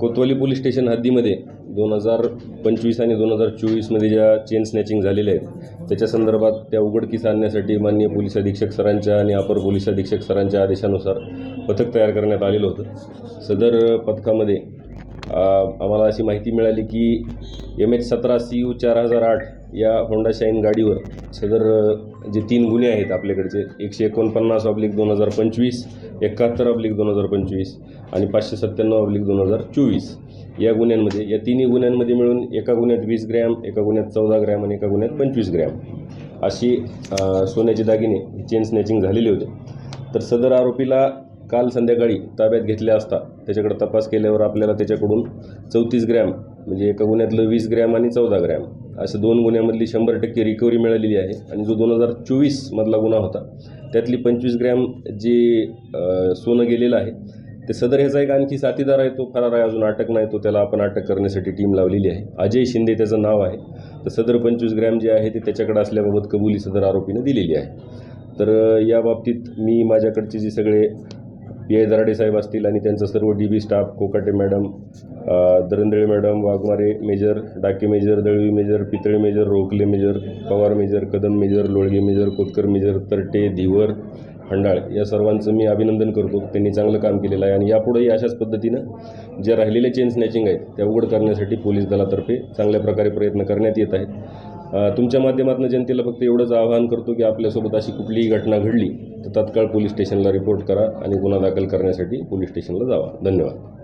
कोतवाली police station हद्दीमध्ये दोन हजार पंचवीस आणि दोन हजार चोवीसमध्ये ज्या चेन स्नॅचिंग झालेल्या आहेत त्याच्या संदर्भात त्या उघडकीस आणण्यासाठी माननीय पोलीस अधीक्षक सरांच्या आणि अपर पोलीस अधीक्षक सरांच्या आदेशानुसार पथक तयार करण्यात आलेलं होतं. सदर पथकामध्ये आम्हाला अशी माहिती मिळाली की एम एच सतरा सी यू चार हजार आठ या होंडा शाईन गाडीवर सदर जे तीन गुन्हे आहेत आपल्याकडचे एकशे एकोणपन्नास ऑब्लिक दोन हजार पंचवीस एकाहत्तर ऑब्लिक दोन हजार पंचवीस आणि पाचशे सत्त्याण्णव ऑब्लिक दोन हजार चोवीस. या गुन्ह्यांमध्ये या तिन्ही गुन्ह्यांमध्ये मिळून एका गुन्ह्यात वीस ग्रॅम एका गुन्ह्यात चौदा ग्रॅम आणि एका गुन्ह्यात पंचवीस ग्रॅम. अशी सोन्याचे दागिने चेन स्नॅचिंग झालेले होते. तर सदर आरोपीला काल संध्याकाळी ताब्यात घेतल्या असता त्याच्याकडे तपास केल्यावर आपल्याला त्याच्याकडून चौतीस ग्रॅम म्हणजे एका गुन्ह्यातलं वीस ग्रॅम आणि चौदा ग्रॅम असं दोन गुन्ह्यामधली शंभर टक्के रिकव्हरी मिळालेली आहे आणि जो दोन हजार चोवीसमधला गुन्हा होता त्यातली पंचवीस ग्रॅम जे सोनं गेलेलं आहे ते सदर ह्याचा एक आणखी साथीदार आहे तो फरार आहे अजून अटक नाही तो त्याला आपण अटक करण्यासाठी टीम लावलेली आहे. अजय शिंदे त्याचं नाव आहे. तर सदर पंचवीस ग्रॅम जे आहे ते त्याच्याकडे असल्याबाबत कबुली सदर आरोपीनं दिलेली आहे. तर या बाबतीत मी माझ्याकडचे जे सगळे पी आय दराडे साहेब असतील आणि त्यांचा सर्व D B staff Kokate madam Darandale madam Waghmare major Dake major Dalvi major Pitale major Rokhale major Pawar major Kadam major Lolge major Kotkar major Tarte Dhivar Handal या सर्वांचं मी अभिनंदन करतो. त्यांनी चांगलं काम केलेलं आहे आणि यापुढेही अशाच पद्धतीनं ज्या राहिलेल्या चेन स्नॅचिंग आहेत त्या उघड करण्यासाठी पोलीस दलातर्फे चांगल्या प्रकारे प्रयत्न करण्यात येत आहेत. तुमच्या माध्यमातून जनतेला फक्त एवढंच आवाहन करतो की आपल्यासोबत अशी कुठलीही घटना घडली तर तत्काळ पोलीस स्टेशनला रिपोर्ट करा आणि गुन्हा दाखल करण्यासाठी पोलीस स्टेशनला जावा. धन्यवाद.